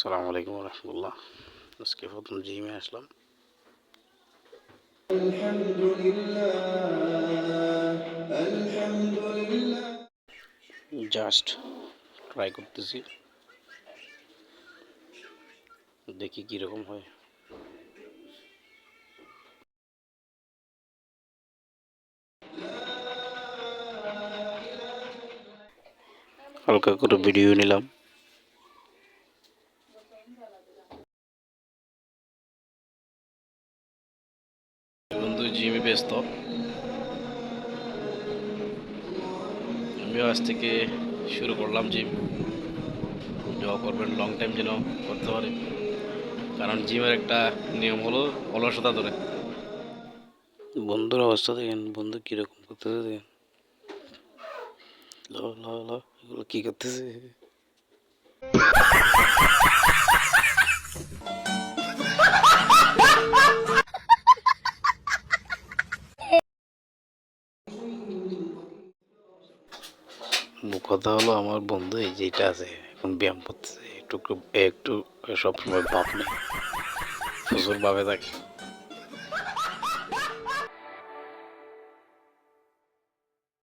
আসসালামু আলাইকুম রহমতুল্লাহ আজকে প্রথম জিমে আসলাম। জাস্ট ট্রাই করতেছি। দেখি কীরকম হয়। হালকা করে ভিডিও নিলাম। জিমে ব্যস্ত আমিও আজ থেকে শুরু করলাম জিম দোয়া করবেন লং টাইম যেন করতে পারি। কারণ জিমের একটা নিয়ম হলো অলসতা ধরে। বন্ধুর অবস্থা দেখেন, বন্ধু কীরকম করতেছে দেখেন। ল কী করতেছে? কথা হলো আমার বন্ধু, এই যেটা আছে, এখন ব্যায়াম করতেছে, একটু একটু, সবসময় বাপ নেই প্রচুর ভাবে থাকে।